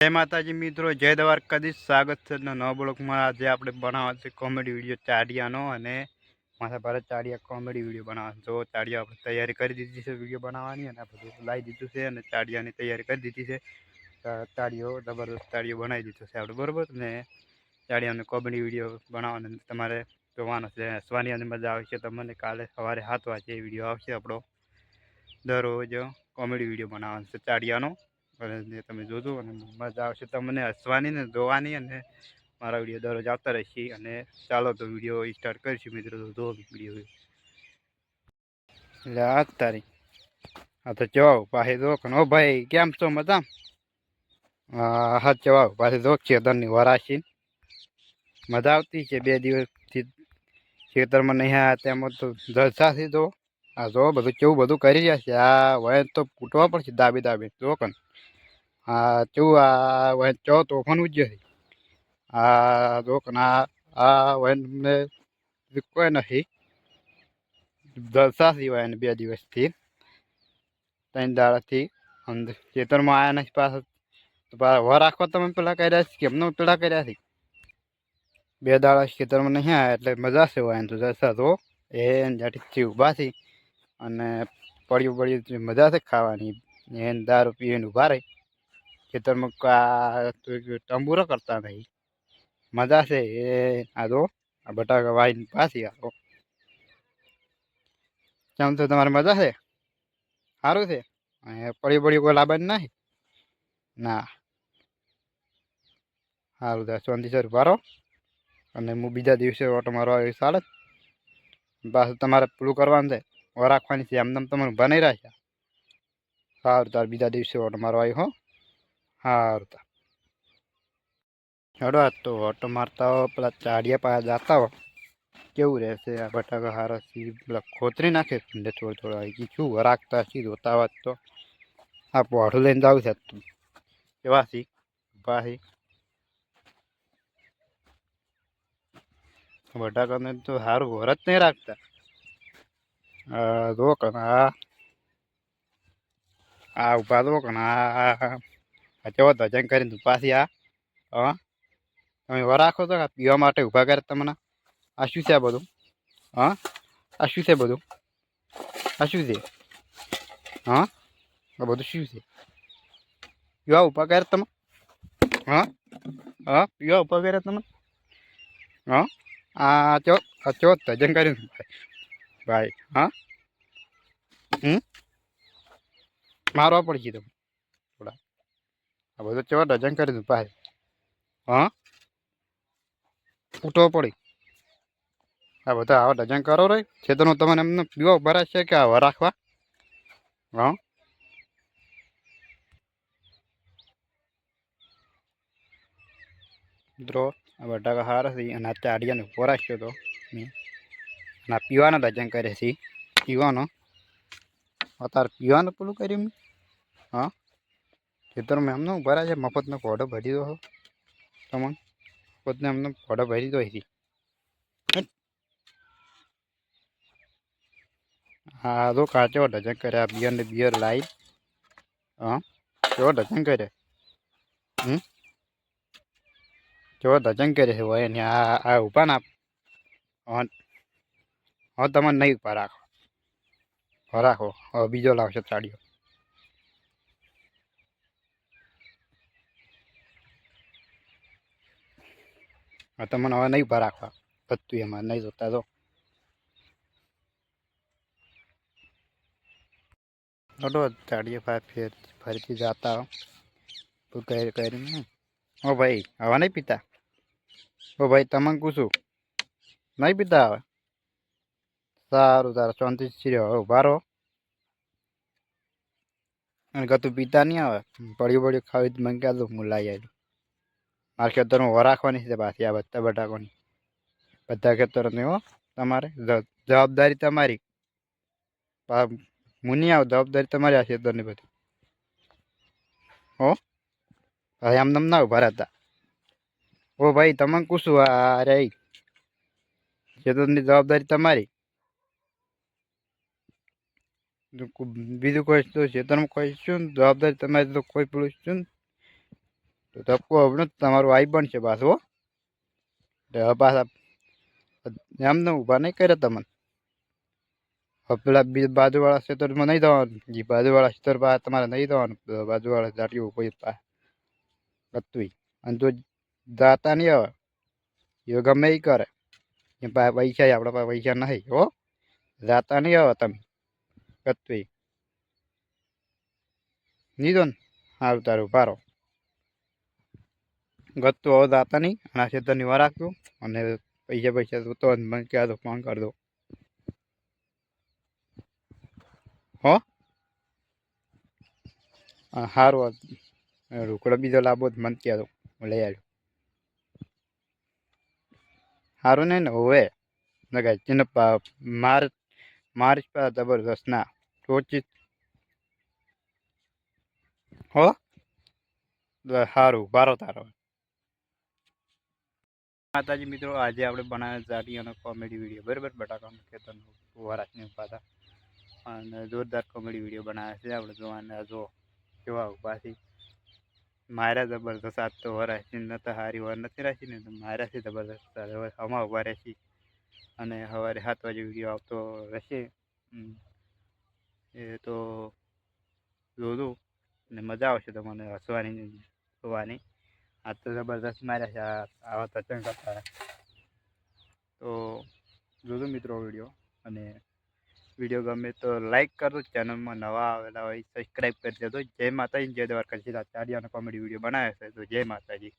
જય માતાજી મિત્રો, જય દ્વારકાધીશ. સ્વાગત છે નવા બ્લોકમાં આજે આપણે બનાવવા છે કોમેડી વીડિયો ચાડિયાનો અને માથા ભારત ચાડિયા કોમેડી વીડિયો બનાવવાનો. જો ચાડિયા આપણે તૈયારી કરી દીધી છે વીડિયો બનાવવાની અને બધું લાવી દીધું છે અને ચાડિયાની તૈયારી કરી દીધી છે. તો ચાડિયો, જબરદસ્ત ચાડિયો બનાવી દીધો છે આપણે, બરાબર? ને ચાડિયાનો કોમેડી વીડિયો બનાવવાનો તમારે જોવાનો છે. હસવાની અને મજા આવશે તમને કાલે સવારે સાત વાગે વીડિયો આવશે આપણો. દરરોજ કોમેડી વીડિયો બનાવવાનો છે ચાડિયાનો. અને તમે જોજો અને મજા આવશે. તમને હસવાની ને જોવાની અને મારા વીડિયો દરરોજ આવતા રહેશે. અને ચાલો તો વીડિયો સ્ટાર્ટ કરીશું મિત્રો. તો જો વીડિયો એટલે આ જ હા, તો જવાબ પાસે જો ઓ ભાઈ, કેમ છો? મજા હા હા, જવાબ પાસે જોક છે ધનની વરાશી મજા આવતી છે બે દિવસથી. ખેતરમાં નહીં આવ્યા તેમાં તો જલસાથી જો. આ જો બધું, કેવું બધું કરી રહ્યા છે. આ વય તો ફૂટવા પડશે દાબી દાબી. જો કન આ કેવું આ વય ચો તોફાન ઉજ્જે આ જો કન આ વહેન વયને કોઈ નથી જલસાથી વયને બે દિવસથી. ત્રણ દાડાથી અંદર. ખેતરમાં આવ્યા નથી પાછા પાછા વર રાખવા તમે પેલા કર્યા છે. કેમનો પેલા કર્યા છે? બે દાડા ખેતરમાં નહીં આવ્યા એટલે મજા છે હોય તો જલસા તો એ જાટીથી ઊભા છે. અને પડ્યું પડ્યું મજા છે ખાવાની. એને દારૂ પીને ઊભા રહી. ખેતરમાં તંબુરો કરતા નહીં. મજા છે, એ, આ તો આ બટાકા વાઈને પાછી આવો. કેમ તો તમારે મજા છે? સારું છે? પડ્યું પડ્યું કોઈ લાભ નહીં? ના. સારું તો શાંતિ સર ભરો અને હું બીજા દિવસે ઓટો મારવા આવી ચાલે બસ તમારે પેલું કરવાનું છે રાખવાની છે એમ તેમ તમારું બનાવી રાખ્યા. સારું, તાર બીજા દિવસે ઓટો મારવા આવી હો. સારું તાર હેડો તો ઓટો મારતા હો પેલા ચાડિયા પાસે જતા હો કેવું રહેશે આ બટાકા હારા સી પેલા ખોતરી નાખે ઠંડે થોડો થોડો આવી શું રાખતા સી ધોતા વાત તો. આ પોઢું લઈને જાવ છે તું. કેવા સી પાછી બટાકાને તો સારું વરત નહીં રાખતા. જો કણ, આ ઊભા દો આ. ચેવો ધજન કરીને ઉપાસી આ હા. તમે રાખો તો પીવા માટે ઊભા કરે તમને આ શું છે આ બધું? હા. આ શું છે બધું? આ શું છે? હા. આ બધું શું છે? પીવા ઊભા કરે તમે? હા. હા, પીવા ઊભા કરે તમે? હા. આ ચો આ ચો તજન કર્યું ભાઈ, હા. હમ? મારવા પડશે તમે. થોડા આ બધું ચેવા ડઝન કરી દઉં ભાઈ. હા? ઉઠવો પડી. આ બધા આવા ડઝન કરો રે. ખેતરનું તમને એમને પીવા ભરાય છે કે આવા રાખવા? હા? મિત્રો, આ બટાકા સારા છે અને આ ચાડિયાને ઊભો રાખ્યો હતો મેં. અને આ પીવાનો ડઝન કરે છે. પીવાનો. અત્યારે પીવાનું પેલું કર્યું મેં. હા? ખેતરમાં એમનો ઊભા છે. મફતનો ફોટો ભરી દો તમને મફતને એમનો ફોટો ભરી દો છે હા, તો કાચો ડઝન કરે આ બિયર ને બિયર લાવી હા કેવો ડઝન કરે હમ? કેવો ડઝન કરે છે હોય ને આ આ ઊભા ના. હા તમે નહીં ઊભા રાખો. રાખો. બીજો લાવશે ચાડીઓ તમને હવે નહીં ઊભા રાખવા. બધું એમાં નહીં જોતા અડો ચાડીએ ભાઈ ફેર ફરીથી જાતા હો. કરીને ઓ ભાઈ હવે નહીં પીતા? ઓ ભાઈ, તમને પૂછું? નહીં પીતા હવે? સારું, તારે ચોત્રીસ રહ્યો. હવે ઊભા રહો. અને કતું પીતા નહીં આવે. પડ્યું પડ્યું, ખાવી મને કહેતું હું લઈ આવી મારા ખેતરમાં વરાખવાની છે? પાછી આ બધા બટાકોની બધા ખેતરોની હો, તમારે? જવાબદારી તમારી. મુની આવ, જવાબદારી તમારી આ ખેતરની બધી. હો? ભાઈ, આમ તમને ઊભા રહેતા. ઓ ભાઈ તમે આ રહી ખેતરની જવાબદારી તમારી. બીજું કોઈ તો ખેતરમાં કોઈ શું? જવાબદારી તમારી તો કોઈ પેલું શું? ધક્કો હમણાં જ તમારું આઈ છે પાછું, હો. એટલે પાછા એમને ઊભા નહીં કર્યા તમને પેલા બીજા બાજુવાળા ક્ષેત્રમાં નહીં થવાનું, જે બાજુવાળા ક્ષેત્ર પાસે તમારે નહીં થવાનું બાજુવાળા દાટીઓ કોઈ પાસે કતું અને જો જાતા નહીં આવે એ ગમે એ કરે. એ પાસે પૈસા આપણા પાસે પૈસા નહીં હો. જાતા નહીં આવે તમે. કતું નહીં દો ને? સારું તારું, પારો. ગતું હવે હતા નહીં. અને આ તો વાર રાખજો. અને પૈસા પૈસા તો તો કહે તો ફોન કરી દો. હો? સારું રોકડો બીજો લાવો તો મને ક્યાં દો. હું લઈ આવ્યો. સારું નહીં ને હવે. નકા ચિન્હ માર માર્ચ જ પાસે જબરદસ્ત ના હો? સારું બારો તારો માતાજી મિત્રો, આજે આપણે બનાવ્યા અને કોમેડી વીડિયો બરાબર? બટાકાનું ખેતરનું વરાશની ઊભા હતા. અને જોરદાર કોમેડી વીડિયો બનાવ્યા છે. આપણે જોવાના જો કેવા ઊભા માર્યા જબરદસ્ત આજ તો વરાશી નતા હારી વાર નથી રાખી ને તો માર્યા છે જબરદસ્ત હવે ઊભા રહેશે. અને સવારે સાત વાગે વીડિયો આવતો રહેશે. એ તો જોજો. ને મજા આવશે તમને હસવાની જોવાની. આજ તો જબરદસ્ત માર્યા છે આવા તો કરતા તો જોજો મિત્રો વીડિયો અને વીડિયો ગમે તો લાઈક કરજો, ચેનલમાં નવા આવેલા હોય, સબસ્ક્રાઈબ કરી દેજો જય માતાજી, જય દ્વારકા અને કોમેડી વીડિયો બનાવ્યો છે, તો જય માતાજી.